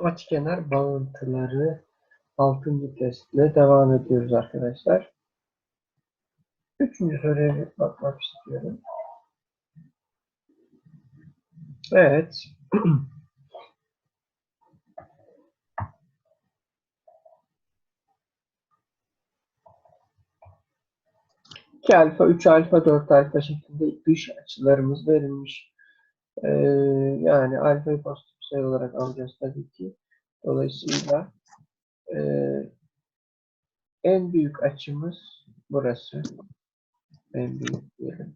Açıkenar bağıntıları 6. testle devam ediyoruz arkadaşlar. Üçüncü soruya bakmak istiyorum. Evet. İki alfa, 3 alfa, 4 alfa şeklinde dış açılarımız verilmiş. Ee, yani alfayı pozitif sayı olarak alacağız tabii ki. Dolayısıyla e, en büyük açımız burası. En büyük diyelim.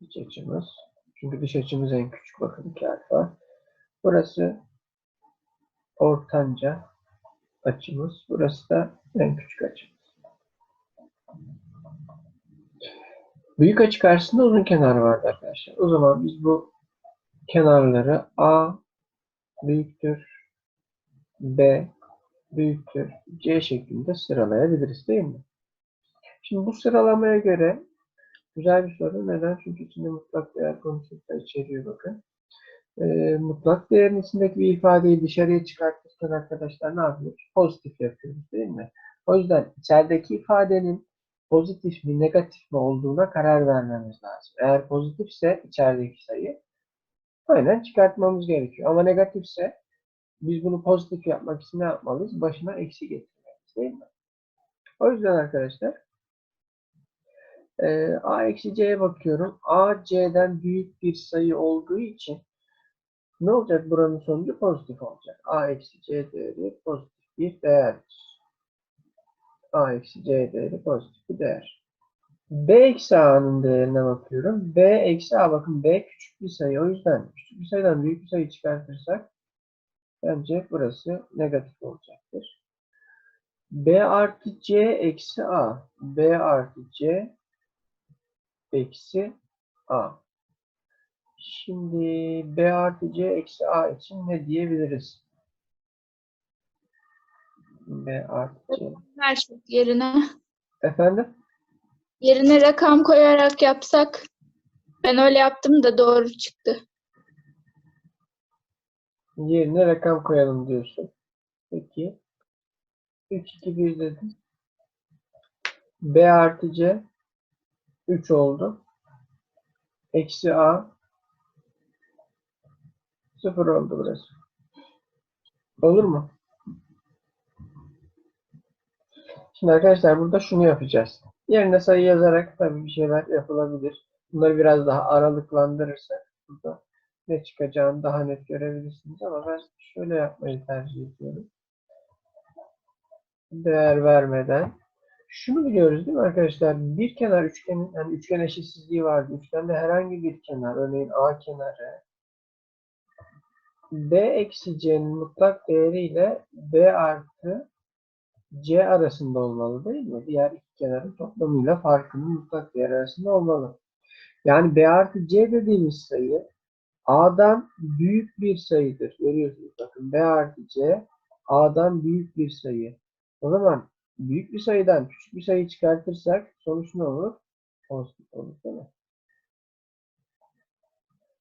Dış açımız. Çünkü dış açımız en küçük. Bakın 2 alfa. Burası ortanca açımız. Burası da en küçük açımız. Büyük açı karşısında uzun kenar vardı arkadaşlar. O zaman biz bu kenarları A büyüktür B büyüktür C şeklinde sıralayabiliriz değil mi? Şimdi bu sıralamaya göre güzel bir soru. Neden? Çünkü içinde mutlak değer konusunu da içeriyor bakın. Ee, mutlak değerin içindeki bir ifadeyi dışarıya çıkartırken arkadaşlar ne yapıyoruz? Pozitif yapıyoruz değil mi? O yüzden içerideki ifadenin pozitif mi negatif mi olduğuna karar vermemiz lazım. Eğer pozitifse içerideki sayı aynen çıkartmamız gerekiyor. Ama negatifse biz bunu pozitif yapmak için ne yapmalıyız? Başına eksi getirmeliyiz değil mi? O yüzden arkadaşlar e, a eksi c'ye bakıyorum. a c'den büyük bir sayı olduğu için ne olacak? Buranın sonucu pozitif olacak. a eksi c değeri pozitif bir değerdir. A eksi c değeri pozitif bir değer. b eksi a'nın değerine bakıyorum. b eksi a bakın b küçük bir sayı. O yüzden küçük bir sayıdan büyük bir sayı çıkartırsak bence burası negatif olacaktır. b artı c eksi a. b artı c eksi a. Şimdi b artı c eksi a için ne diyebiliriz? B artı c. Her şey yerine Efendim? yerine rakam koyarak yapsak ben öyle yaptım da doğru çıktı. Yerine rakam koyalım diyorsun. Peki. 3, 2, 1 dedim. B artı C 3 oldu. Eksi A 0 oldu burası. Olur mu? Şimdi arkadaşlar burada şunu yapacağız. Yerine sayı yazarak tabii bir şeyler yapılabilir. Bunları biraz daha aralıklandırırsak burada ne çıkacağını daha net görebilirsiniz ama ben şöyle yapmayı tercih ediyorum. Değer vermeden. Şunu biliyoruz değil mi arkadaşlar? Bir kenar üçgenin, yani üçgen eşitsizliği vardı. Üçgende herhangi bir kenar, örneğin A kenarı B eksi C'nin mutlak değeriyle B artı C arasında olmalı değil mi? Diğer iki kenarın toplamıyla farkının mutlak değer arasında olmalı. Yani B artı C dediğimiz sayı A'dan büyük bir sayıdır. Görüyorsunuz bakın B artı C A'dan büyük bir sayı. O zaman büyük bir sayıdan küçük bir sayı çıkartırsak sonuç ne olur? Pozitif olur değil mi?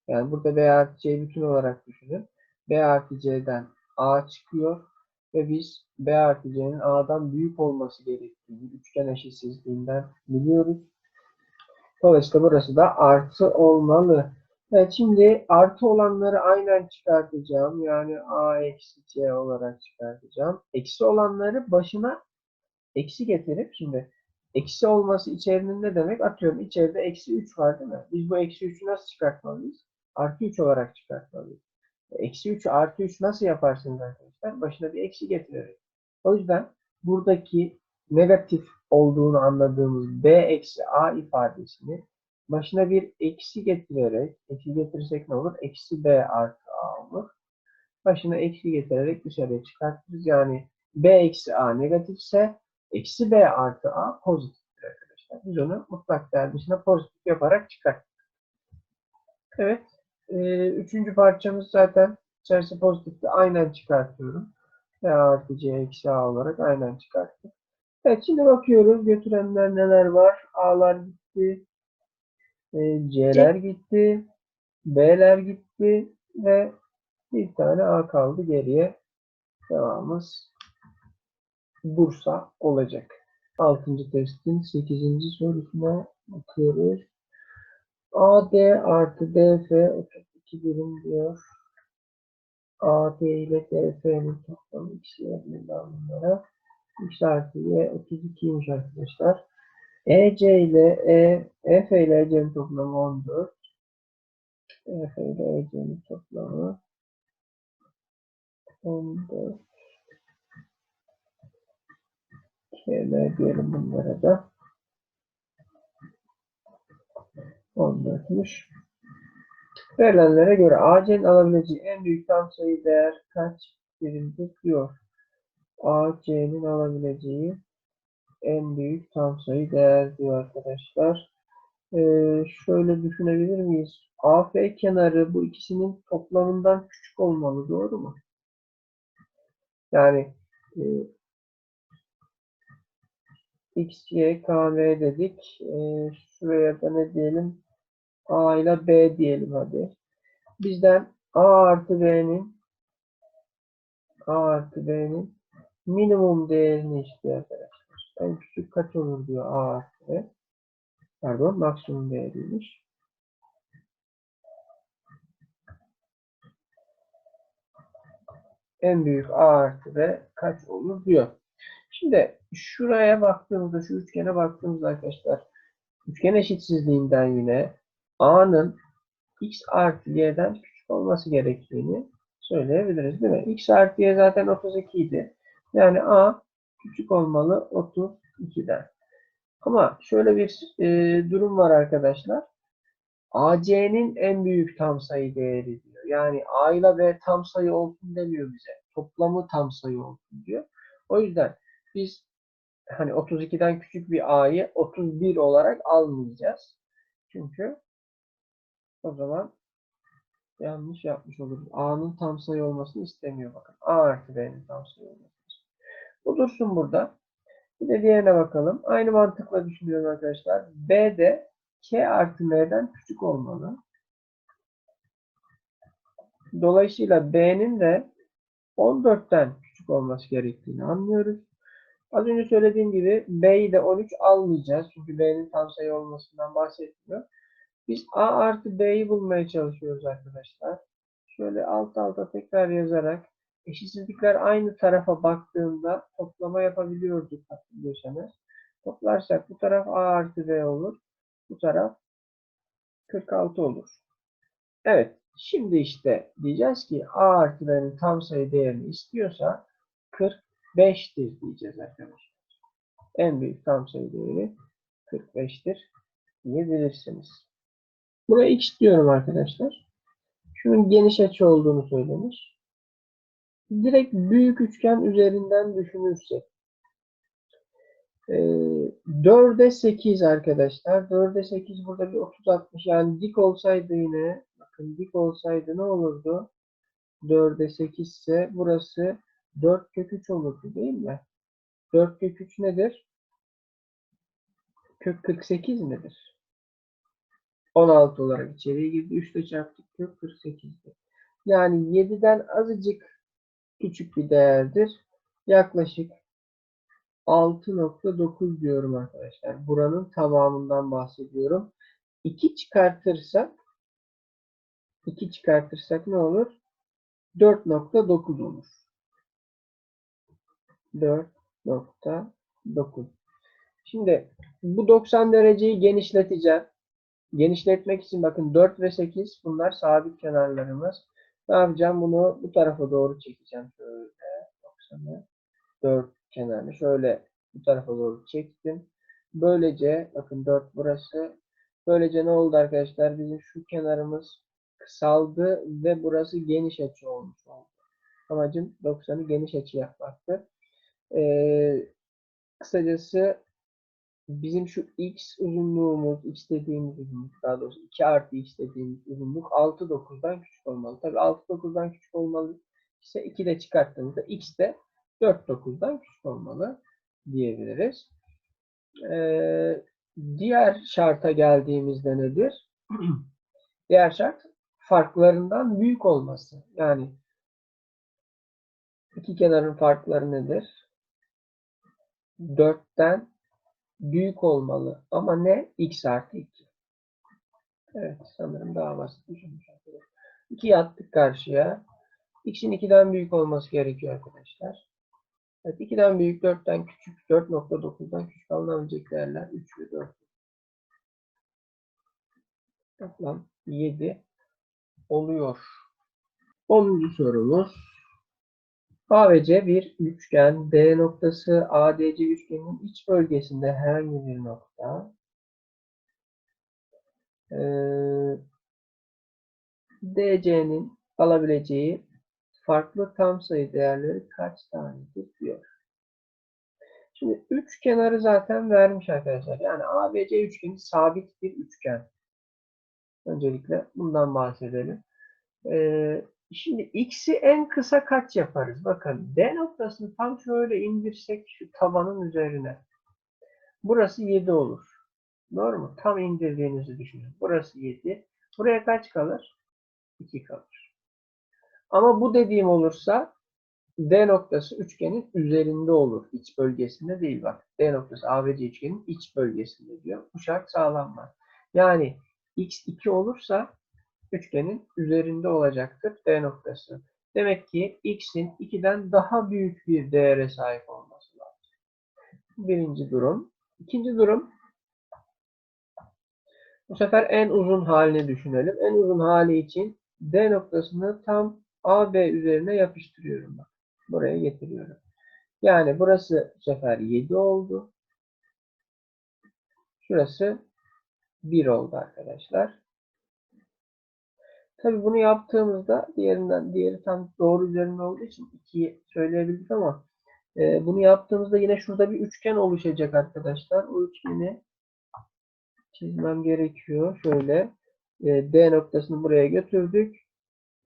Yani burada B artı C bütün olarak düşünün. B artı C'den A çıkıyor ve biz B artı C'nin A'dan büyük olması gerektiğini üçgen eşitsizliğinden biliyoruz. Dolayısıyla burası da artı olmalı. Evet şimdi artı olanları aynen çıkartacağım. Yani A eksi C olarak çıkartacağım. Eksi olanları başına eksi getirip şimdi eksi olması içerinin ne demek? Atıyorum içeride eksi 3 var değil mi? Biz bu eksi 3'ü nasıl çıkartmalıyız? Artı 3 olarak çıkartmalıyız. Eksi 3 artı 3 nasıl yaparsınız arkadaşlar? Başına bir eksi getirerek. O yüzden buradaki negatif olduğunu anladığımız B eksi A ifadesini başına bir eksi getirerek, eksi getirirsek ne olur? Eksi B artı A olur. Başına eksi getirerek dışarıya çıkartırız. Yani B eksi A negatifse eksi B artı A pozitiftir arkadaşlar. Biz onu mutlak değer dışına pozitif yaparak çıkarttık. Evet. E, üçüncü parçamız zaten içerisi pozitifti. Aynen çıkartıyorum. B artı C eksi A olarak aynen çıkarttık. Evet şimdi bakıyoruz. Götürenler neler var? A'lar gitti. E, C'ler gitti. B'ler gitti. Ve Bir tane A kaldı geriye. Devamımız Bursa olacak. 6. testin 8. sorusuna bakıyoruz. AD artı DF 32 birim diyor. AD ile DF'nin toplamı x yerine bunlara. X artı Y 32'ymiş arkadaşlar. EC ile E, F ile EC'nin toplamı 14. F ile EC'nin toplamı 14. Şöyle diyelim bunlara da. 14'müş. Verilenlere göre AC'nin alabileceği en büyük tam sayı değer kaç birimdir diyor. AC'nin alabileceği en büyük tam sayı değer diyor arkadaşlar. Ee, şöyle düşünebilir miyiz? AF kenarı bu ikisinin toplamından küçük olmalı. Doğru mu? Yani e, X, Y, dedik. E, şuraya da ne diyelim? A ile B diyelim hadi. Bizden A artı B'nin A artı B'nin minimum değerini istiyor arkadaşlar. En küçük kaç olur diyor A artı B. Pardon maksimum değeriymiş. En büyük A artı B kaç olur diyor. Şimdi şuraya baktığımızda, şu üçgene baktığımızda arkadaşlar, üçgen eşitsizliğinden yine A'nın X artı Y'den küçük olması gerektiğini söyleyebiliriz değil mi? X artı Y zaten 32 idi. Yani A küçük olmalı 32'den. Ama şöyle bir e, durum var arkadaşlar. AC'nin en büyük tam sayı değeri diyor. Yani A ile B tam sayı olsun demiyor bize. Toplamı tam sayı olsun diyor. O yüzden biz hani 32'den küçük bir A'yı 31 olarak almayacağız. Çünkü o zaman yanlış yapmış oluruz. A'nın tam sayı olmasını istemiyor bakın. A artı B'nin tam sayı olmasını. Bu dursun burada. Bir de diğerine bakalım. Aynı mantıkla düşünüyorum arkadaşlar. B de K artı M'den küçük olmalı. Dolayısıyla B'nin de 14'ten küçük olması gerektiğini anlıyoruz. Az önce söylediğim gibi B'yi de 13 almayacağız. Çünkü B'nin tam sayı olmasından bahsetmiyor. Biz A artı B'yi bulmaya çalışıyoruz arkadaşlar. Şöyle alt alta tekrar yazarak eşitsizlikler aynı tarafa baktığında toplama yapabiliyorduk hatırlıyorsanız. Toplarsak bu taraf A artı B olur. Bu taraf 46 olur. Evet. Şimdi işte diyeceğiz ki A artı B'nin tam sayı değerini istiyorsa 45'tir diyeceğiz arkadaşlar. En büyük tam sayı değeri 45'tir diyebilirsiniz. Buraya x diyorum arkadaşlar. Şunun geniş açı olduğunu söylemiş. Direkt büyük üçgen üzerinden düşünürsek. Ee, 4'e 8 arkadaşlar. 4'e 8 burada bir 30 60 yani dik olsaydı yine bakın dik olsaydı ne olurdu? 4'e 8 ise burası 4 kök 3 olurdu değil mi? 4 kök 3 nedir? Kök 48 nedir? 16 olarak içeriye girdi. 3 ile çarptık kök 48'di. Yani 7'den azıcık küçük bir değerdir. Yaklaşık 6.9 diyorum arkadaşlar. Buranın tamamından bahsediyorum. 2 çıkartırsak 2 çıkartırsak ne olur? 4.9 olur. 4.9 Şimdi bu 90 dereceyi genişleteceğim. Genişletmek için bakın 4 ve 8 bunlar sabit kenarlarımız. Ne yapacağım? Bunu bu tarafa doğru çekeceğim. Şöyle 90'ı 4 kenarını şöyle bu tarafa doğru çektim. Böylece bakın 4 burası. Böylece ne oldu arkadaşlar? Bizim şu kenarımız kısaldı ve burası geniş açı olmuş oldu. Amacım 90'ı geniş açı yapmaktı. Ee, kısacası bizim şu x uzunluğumuz, x dediğimiz uzunluk, daha doğrusu 2 artı x dediğimiz uzunluk 6 9'dan küçük olmalı. Tabi 6 9'dan küçük olmalı ise 2 de çıkarttığımızda x de 4 9'dan küçük olmalı diyebiliriz. Ee, diğer şarta geldiğimizde nedir? diğer şart farklarından büyük olması. Yani İki kenarın farkları nedir? 4'ten büyük olmalı. Ama ne? x artı 2. Evet sanırım daha basit düşünmüş arkadaşlar. 2'yi attık karşıya. x'in 2'den büyük olması gerekiyor arkadaşlar. Evet 2'den büyük 4'ten küçük 4.9'dan küçük alınabilecek değerler 3 ve 4. Toplam 7 oluyor. 10. sorumuz. A ve C bir üçgen. D noktası ADC üçgeninin iç bölgesinde herhangi bir nokta. Ee, DC'nin alabileceği farklı tam sayı değerleri kaç tanedir diyor. Şimdi üç kenarı zaten vermiş arkadaşlar. Yani ABC üçgeni sabit bir üçgen. Öncelikle bundan bahsedelim. Ee, şimdi x'i en kısa kaç yaparız? Bakın D noktasını tam şöyle indirsek şu tabanın üzerine. Burası 7 olur. Doğru mu? Tam indirdiğinizi düşünün. Burası 7. Buraya kaç kalır? 2 kalır. Ama bu dediğim olursa D noktası üçgenin üzerinde olur. İç bölgesinde değil bak. D noktası ABC üçgenin iç bölgesinde diyor. Bu şart sağlanmaz. Yani x2 olursa üçgenin üzerinde olacaktır D noktası. Demek ki x'in 2'den daha büyük bir değere sahip olması lazım. Birinci durum. İkinci durum. Bu sefer en uzun halini düşünelim. En uzun hali için D noktasını tam AB üzerine yapıştırıyorum. Bak. Buraya getiriyorum. Yani burası bu sefer 7 oldu. Şurası 1 oldu arkadaşlar. Tabi bunu yaptığımızda diğerinden diğeri tam doğru üzerinde olduğu için 2'yi söyleyebildik ama e, bunu yaptığımızda yine şurada bir üçgen oluşacak arkadaşlar. O üçgeni çizmem gerekiyor. Şöyle e, D noktasını buraya götürdük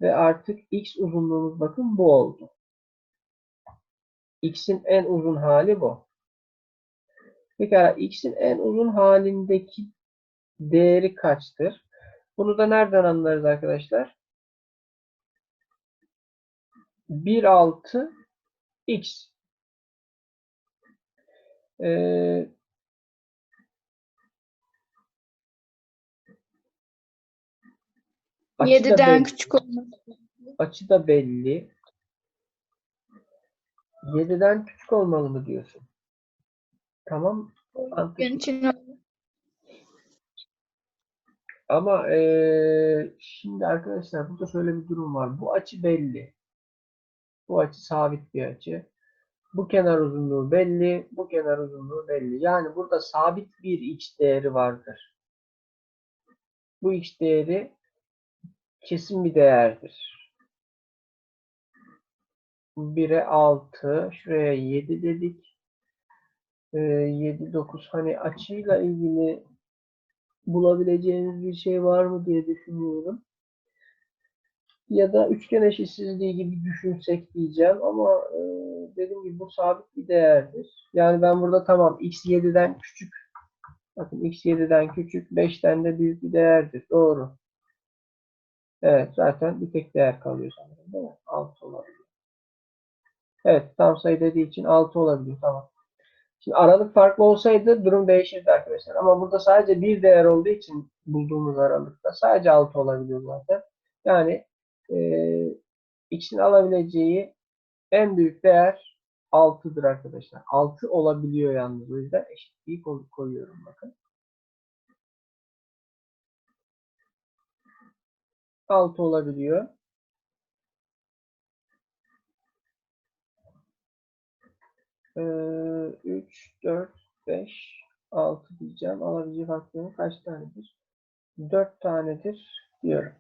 ve artık x uzunluğumuz bakın bu oldu. X'in en uzun hali bu. Pekala x'in en uzun halindeki değeri kaçtır? Bunu da nereden anlarız arkadaşlar? 1.6 x. Ee, açı da 7'den belli. küçük olması. Açı da belli. 7'den küçük olmalı mı diyorsun? Tamam. mantıklı. Gün için. Ama eee, şimdi arkadaşlar burada şöyle bir durum var. Bu açı belli. Bu açı sabit bir açı. Bu kenar uzunluğu belli. Bu kenar uzunluğu belli. Yani burada sabit bir x değeri vardır. Bu x değeri kesin bir değerdir. 1'e 6, şuraya 7 dedik. Ee, 7, 9 hani açıyla ilgili bulabileceğiniz bir şey var mı diye düşünüyorum. Ya da üçgen eşitsizliği gibi düşünsek diyeceğim ama e, dediğim gibi bu sabit bir değerdir. Yani ben burada tamam x 7'den küçük bakın x 7'den küçük 5'ten de büyük bir değerdir. Doğru. Evet zaten bir tek değer kalıyor sanırım değil mi? 6 olabilir. Evet tam sayı dediği için 6 olabilir tamam. Şimdi aralık farklı olsaydı durum değişirdi arkadaşlar. Ama burada sadece bir değer olduğu için bulduğumuz aralıkta sadece 6 olabiliyor zaten. Yani e, x'in alabileceği en büyük değer 6'dır arkadaşlar. 6 olabiliyor yalnız. O yüzden eşitliği koy- koyuyorum bakın. 6 olabiliyor. Ee, 3, 4, 5, 6 diyeceğim. Alabileceği faktörün kaç tanedir? 4 tanedir diyorum.